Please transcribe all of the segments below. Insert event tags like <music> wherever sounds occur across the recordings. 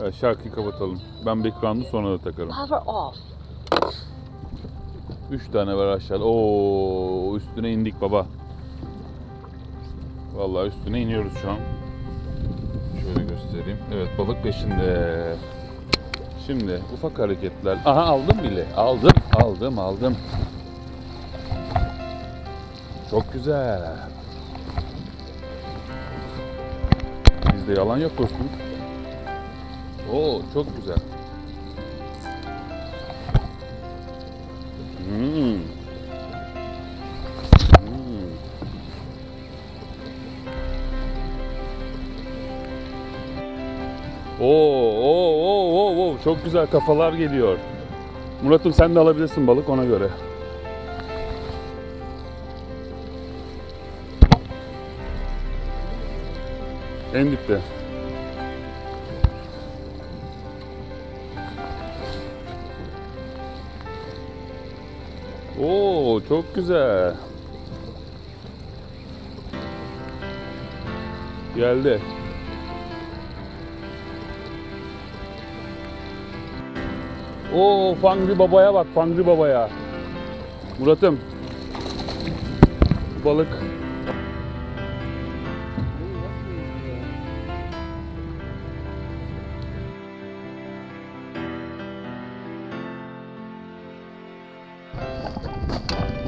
Evet, şarkıyı kapatalım. Ben background'u sonra da takarım. Power off. Üç tane var aşağıda. Oo, üstüne indik baba. Vallahi üstüne iniyoruz şu an. Şöyle göstereyim. Evet balık peşinde. Şimdi ufak hareketler. Aha aldım bile. Aldım, aldım, aldım. Çok güzel. Bizde yalan yok dostum. Oo çok güzel. Hmm. Hmm. Oo, oo, oo, oo, oo, çok güzel kafalar geliyor. Murat'ım sen de alabilirsin balık ona göre. En dipte. Oo, çok güzel. Geldi. Oo, Fangri Baba'ya bak, Fangri Baba'ya. Murat'ım. Balık.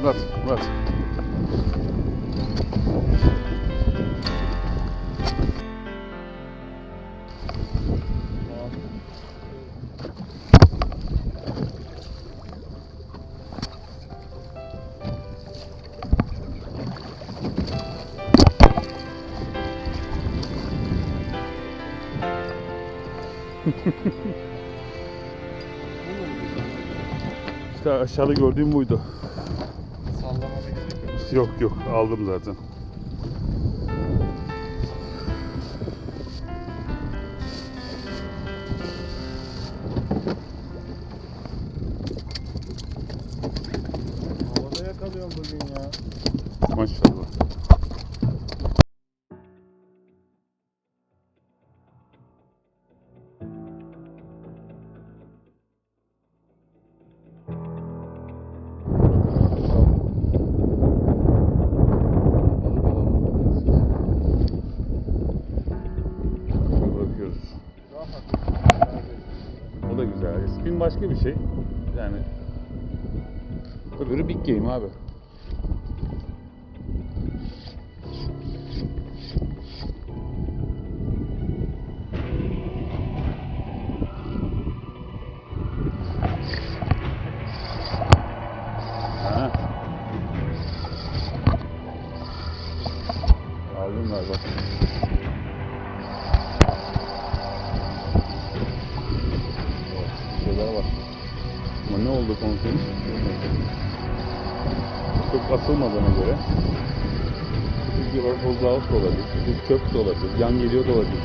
Murat, Murat. İşte aşağıda gördüğüm buydu. Yok yok aldım zaten. Havada yakalıyorum bugün ya. Maşallah. Başka bir şey. Yani öbürü big game abi. Aldım galiba. Oldu komiserim? Çok asılmadığına göre. Bir bozağıs da olabilir, bir çöp de olabilir, yan geliyor da olabilir.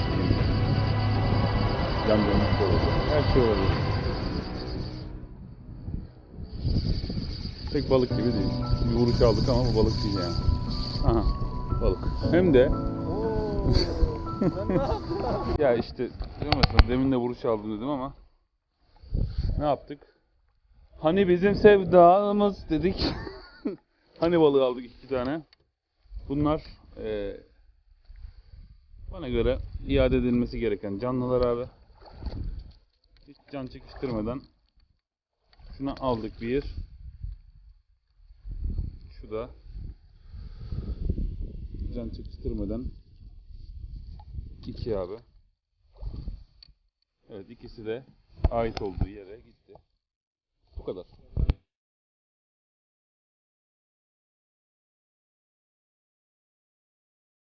Yan dönmüş de olabilir. Her şey olabilir. Pek balık gibi değil. Bir vuruş aldık ama bu balık değil yani. Aha, balık. Hem de <laughs> ya işte diyorum ya sana, demin de vuruş aldım dedim ama ne yaptık? Hani bizim sevdamız dedik. <laughs> hani balığı aldık iki tane. Bunlar eee, bana göre iade edilmesi gereken canlılar abi. Hiç can çekiştirmeden şunu aldık bir. Şu da can çekiştirmeden iki abi. Evet ikisi de ait olduğu yere kadar.